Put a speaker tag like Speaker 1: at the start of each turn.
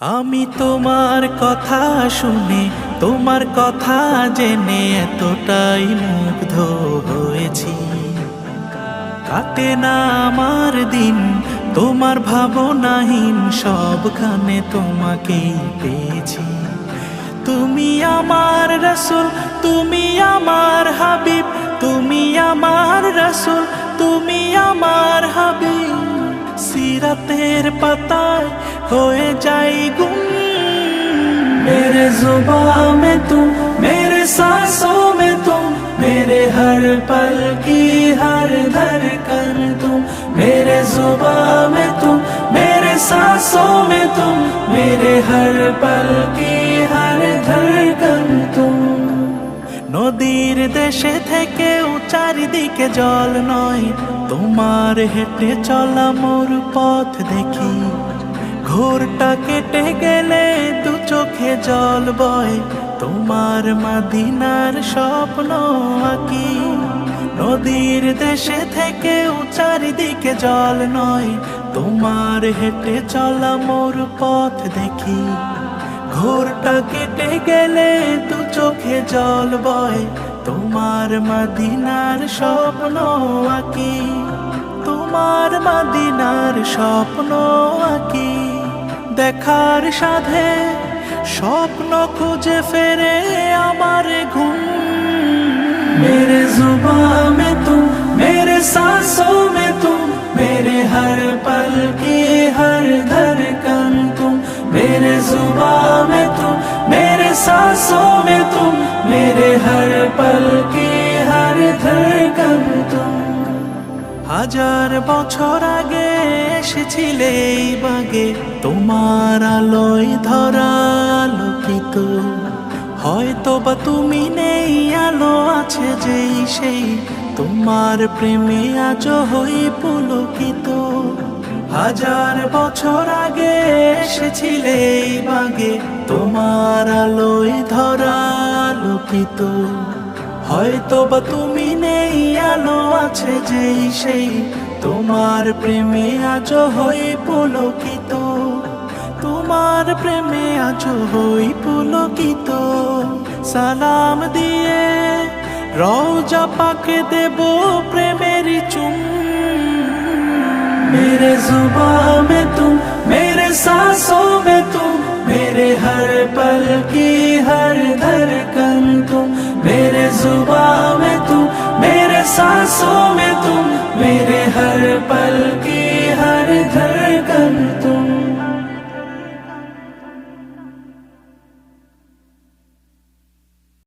Speaker 1: আমি তোমার কথা শুনে, তোমার কথা জেনে এতটাই মুগ্ধ হয়েছি। কাটে না আমার দিন, তোমার ভাবনাহীন সবখানে তোমাকেই পেয়েছি। তুমি আমার রসুল, তুমি আমার হাবিব, তুমি আমার রসুল, তুমি আমার হাবিব। সিরাতের পাতায় হয়ে যাই গুম मेरे जुबा में तुम मेरे सांसों में तुम मेरे हर पल की हर धड़कन तुम मेरे जुबा में तुम मेरे सांसों में तुम मेरे हर पल की हर धड़कन तुम নদীর দেশে থেকেও চারিদিকে জল নয় তোমার হেঁটে চলা মোর পথ দেখি ঘোরটা কেটে গেলে দু চোখে জল বয়। তোমার মাদিনার স্বপ্ন আঁকি। নদীর দেশে থেকেও চারিদিকে জল নয়। তোমার হেঁটে চলা মোর পথ দেখি। ঘোরটা কেটে গেলে দু চোখে জল বয়। তোমার মদিনার স্বপ্ন আঁকি। তোমার মদিনার স্বপ্ন আঁকি। দেখার সাধে স্বপ্ন খুঁজে ফেরে আমার ঘুম मेरे जुबा में तुम मेरे सांसों में तुम मेरे हर पल की हर धड़कन तुम मेरे जुबा में तुम मेरे सांसों में तुम मेरे हर पल की হাজার বছর আগে এসেছিলে এই বাগে। তোমার আলোয় ধরা আলোকিত। হয়তো বা তুমি নেই, আলো আছে যেই সেই। তোমার প্রেমে আজ হই পুলকিত। হাজার বছর আগে এসেছিলে এই বাগে। তোমার আলোয় ধরা আলোকিত। হয়তো বা তুমি নেই, আলো আছে যেই সেই। তোমার প্রেমে আজ হই পুলকিত। তোমার প্রেমে আজ হই পুলকিত। সালাম দিয়ে রওজা পাকে দেব প্রেমের চুম। মেরে জুবা মে তুম, মেরে সাসো মে তুম, মেরে হর পল কি হর ধরকন তুম। सुबह में तुम मेरे सांसों में तुम मेरे हर पल की हर धड़कन तुम।